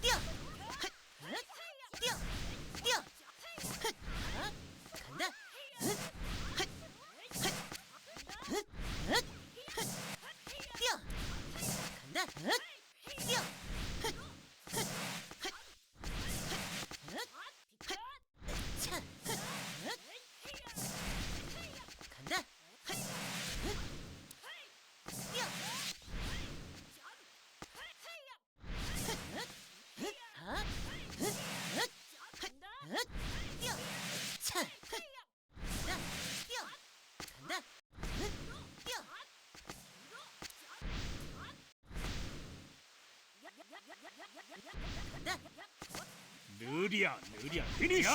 뛰어! 뛰어! 뛰어! 느리야 느리야 피니쉬.